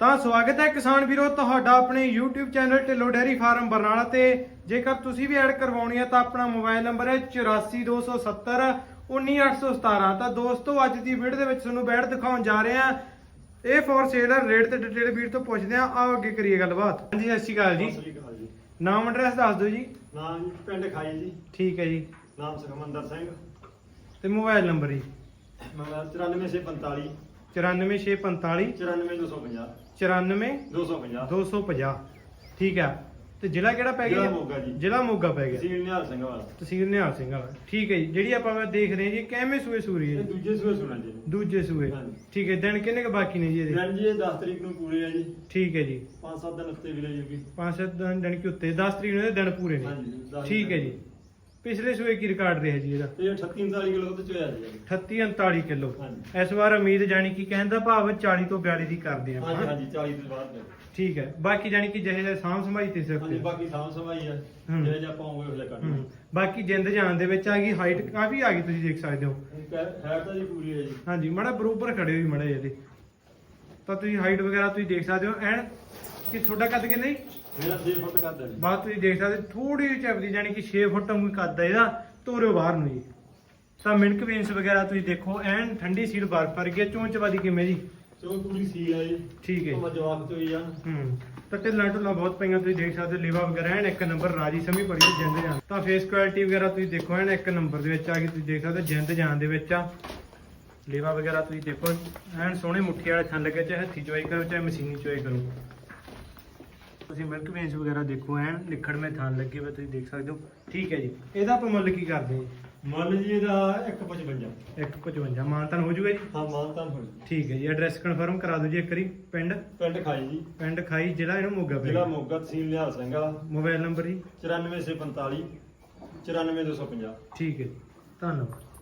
ਤਾਂ ਸਵਾਗਤ ਹੈ ਕਿਸਾਨ ਵੀਰੋ ਤੁਹਾਡਾ ਆਪਣੇ YouTube channel Dhillon dairy farm Barnala ਤੇ। ਜੇਕਰ ਤੁਸੀਂ ਵੀ ਐਡ ਕਰਵਾਉਣੀ ਹੈ ਤਾਂ ਆਪਣਾ ਮੋਬਾਈਲ ਨੰਬਰ ਹੈ 84270 19817 ਤਾਂ ਦੋਸਤੋ ਅੱਜ ਦੀ ਵੀਡੀਓ ਦੇ ਵਿੱਚ ਤੁਹਾਨੂੰ ਬੈਠ ਦਿਖਾਉਣ ਜਾ ਰਹੇ ਹਾਂ। ਇਹ ਫੋਰ ਸੇਲਰ ਰੇਟ ਤੇ ਡਿਟੇਲ ਵੀਰ ਤੋਂ ਪੁੱਛਦੇ ਹਾਂ। ਆਓ ਅੱਗੇ ਕਰੀਏ ਗੱਲਬਾਤ। ਹਾਂਜੀ ਸਤਿ ਸ਼੍ਰੀ ਅਕਾਲ ਜੀ। ਨਾਮ ਐਡਰੈਸ ਦੱਸ ਦਿਓ ਜੀ। ਨਾਮ ਪਿੰਡ ਖਾਈ ਜੀ। ਠੀਕ ਹੈ ਜੀ। ਨਾਮ ਸੁਖਮੰਦਰ ਸਿੰਘ। ਤੇ ਮੋਬਾਈਲ ਨੰਬਰ ਜੀ। ਮੋਬਾਈਲ 94645 94645 94250 94 250 250 ਠੀਕ ਹੈ। ਤੇ ਜ਼ਿਲ੍ਹਾ ਕਿਹੜਾ ਪੈ ਗਿਆ? ਜ਼ਿਲ੍ਹਾ ਮੋਗਾ ਜੀ। ਜ਼ਿਲ੍ਹਾ ਮੋਗਾ ਪੈ ਗਿਆ। ਤਹਿਸੀਲ ਨਿਹਾਲ ਸਿੰਘ ਵਾਲਾ। ਤਹਿਸੀਲ ਨਿਹਾਲ ਸਿੰਘ ਵਾਲਾ। ਠੀਕ ਹੈ ਜੀ। ਜਿਹੜੀ ਆਪਾਂ ਮੈਂ ਦੇਖ ਰਹੇ ਜੀ ਕਿਵੇਂ ਸੂਏ ਸੂਰੀ ਇਹ ਹੈ ਦੂਜੇ ਸੂਏ ਸੁਣਨ ਜੀ। ਦੂਜੇ ਸੂਏ। ਹਾਂਜੀ। ਠੀਕ ਹੈ। ਦਿਨ ਕਿੰਨੇ ਕ ਬਾਕੀ ਨੇ ਜੀ ਇਹਦੇ? ਦਿਨ ਜੀ ਇਹ 10 ਤਰੀਕ ਨੂੰ ਪੂਰੇ ਆ ਜੀ। ਠੀਕ ਹੈ ਜੀ। 5-7 ਦਿਨ ਉੱਤੇ ਵੀ ਲੈ ਜੂਗੀ। ਪੰਜ ਸੱਤ ਦਿਨ ਦਿਨ ਕਿ ਉੱਤੇ? 10 ਤਰੀਕ ਨੂੰ ਇਹਦੇ ਦਿਨ ਪੂਰੇ ਨੇ। ਹਾਂਜੀ, ਦਸ ਠੀਕ ਹੈ ਦਿਨ। ਜੀ। ਪਿਛਲੇ ਸੂਏ ਕੀ ਰਿਕਾਰਡ ਰਿਹਾ ਜੀ ਇਹਦਾ? ਇਹ 38 39 ਕਿਲੋ ਦੁੱਧ ਚੋਇਆ ਜੀ 38 39 ਕਿਲੋ। ਹਾਂਜੀ। ਇਸ ਵਾਰ ਉਮੀਦ ਜਾਨੀ ਕਿ ਕਹਿੰਦਾ ਭਾਵ 40 ਤੋਂ 42 ਦੀ ਕਰਦੇ ਹਾਂਜੀ ਆਪਾਂ। ਹਾਂਜੀ 40 ਤੋਂ ਬਾਅਦ ਦੇ। ਠੀਕ ਹੈ। ਬਾਕੀ ਜਾਨੀ ਕਿ ਜਿਹੇ ਜਿਹੇ ਸਾਂਭ ਸੰਭਾਈ ਤੇ ਸਿਰ ਹਾਂਜੀ ਤੇ ਬਾਕੀ ਸਾਂਭ ਸੰਭਾਈ ਆ। ਹੂੰ। ਜਿਹੜੇ ਜੇ ਆਪਾਂ ਉਹ ਜਿਹਾ ਹੂੰ। ਕੱਢ ਬਾਕੀ ਜਿੰਦ ਜਾਨ ਦੇ ਵਿੱਚ ਆ ਗਈ ਹਾਈਟ ਕਾਫੀ ਆ ਗਈ ਤੁਸੀਂ ਦੇਖ ਸਕਦੇ ਹੋ। ਹੈ ਤਾਂ ਜੀ ਪੂਰੀ ਹੈ ਜੀ। ਹਾਂਜੀ ਮੜਾ ਬਰੋਬਰ ਖੜੇ ਹੋ ਜੀ ਮੜਾ ਇਹਦੇ। ਤਾਂ ਤੁਸੀਂ ਹਾਈਟ ਵਗੈਰਾ ਤੁਸੀਂ ਦੇਖ ਸਕਦੇ ਹੋ। ਐਨ ਕਿ ਤੁਹਾਡਾ ਕੱਦ ਕਿੰਨਾ ਜੀ? ਮੇਰਾ 6 ਫੁੱਟ ਕਰਦਾ ਜੀ। ਬਾਅਦ ਤੁਸੀਂ ਦੇਖ ਸਕਦੇ ਥੋੜੀ ਜਿਹੀ ਚੱਪਦੀ ਜਾਨੀ ਕਿ 6 ਫੁੱਟ ਵਾਂਗੂ ਕੱਦ ਹੈ ਇਹਦਾ ਤੋਰਿਓ ਬਾਹਰ ਨੂੰ ਜੀ। ਤਾਂ ਮਿਲਕ ਵੇਨਸ ਵਗੈਰਾ ਤੁਸੀਂ ਦੇਖੋ ਐਨ ਠੰਡੀ ਸੀਲ ਬਰਫ ਵਰਗੀ ਹੈ ਚੋਂਚ ਵਾਦੀ ਕਿਵੇਂ ਜੀ ਚੋ ਪੂਰੀ ਸੀਲ ਹੈ ਜੀ। ਠੀਕ ਹੈ ਜੀ। ਮੈਂ ਜਵਾਬ ਚੋਈ ਆ। ਹੂੰ ਤਾਂ ਢਿੱਲਾਂ ਢੁੱਲਾਂ ਬਹੁਤ ਪਈਆਂ ਤੁਸੀਂ ਦੇਖ ਸਕਦੇ ਹੋ ਲੀਵਾ ਵਗੈਰਾ ਐਨ ਇੱਕ ਨੰਬਰ ਰਾਜੀ ਸਮੀ ਪੜੀ ਜਿੰਦ ਜਾਨ। ਤਾਂ ਫੇਸ ਕੁਆਲਿਟੀ ਵਗੈਰਾ ਤੁਸੀਂ ਦੇਖੋ ਐਨ ਇੱਕ ਨੰਬਰ ਦੇ ਵਿੱਚ ਆ ਗਈ ਤੁਸੀਂ ਦੇਖ ਸਕਦੇ ਹੋ ਜਿੰਦ ਜਾਨ ਦੇ ਵਿੱਚ ਆ। ਲੀਵਾ ਵਗੈਰਾ ਤੁਸੀਂ ਦੇਖੋ ਐਨ ਸੋਹਣੇ ਮੁੱਠੀ ਵਾਲੇ ਥਣ ਲੱਗੇ ਚਾਹੇ ਹੱਥੀ ਚੋਈ ਕਰੋ ਚਾਹੇ ਮਸ਼ੀਨੀ ਚੋਈ ਕਰੋ। ਤੁਸੀਂ ਮਿਲਕ ਵੇਨਸ ਵਗੈਰਾ ਦੇਖੋ ਐਨ ਨਿਖੜ ਮੇ ਥਣ ਲੱਗੇ ਹੋਏ ਤੁਸੀਂ ਦੇਖ ਸਕਦੇ ਹੋ। ਠੀਕ ਹੈ ਜੀ। ਇਹਦਾ ਆਪਾਂ ਮੁੱਲ ਕੀ ਕਰਦੇ ਹਾਂ ਮੁੱਲ ਜੀ ਇਹਦਾ 155 155 ਮਾਨਤਨ ਹੋ ਜੂਗਾ ਜੀ? ਹਾਂ ਮਾਨਤਾਂ ਹੋਈ ਠੀਕ ਹੈ ਜੀ। ਐਡਰੈਸ ਕਨਫਰਮ ਕਰਾ ਦਿਓ ਜੀ ਇੱਕ ਵਾਰੀ। ਪਿੰਡ? ਪਿੰਡ ਖਾਈ ਜੀ। ਪਿੰਡ ਖਾਈ ਜ਼ਿਲ੍ਹਾ ਇਹਨੂੰ ਮੋਗਾ ਜ਼ਿਲ੍ਹਾ ਪੈ ਮੋਗਾ ਤਹਿਸੀਲ ਨਿਹਾਲ ਸਿੰਘ ਵਾਲਾ। ਮੋਬਾਈਲ ਨੰਬਰ ਜੀ? 94645 94250 ਠੀਕ ਹੈ ਜੀ। ਧੰਨਵਾਦ।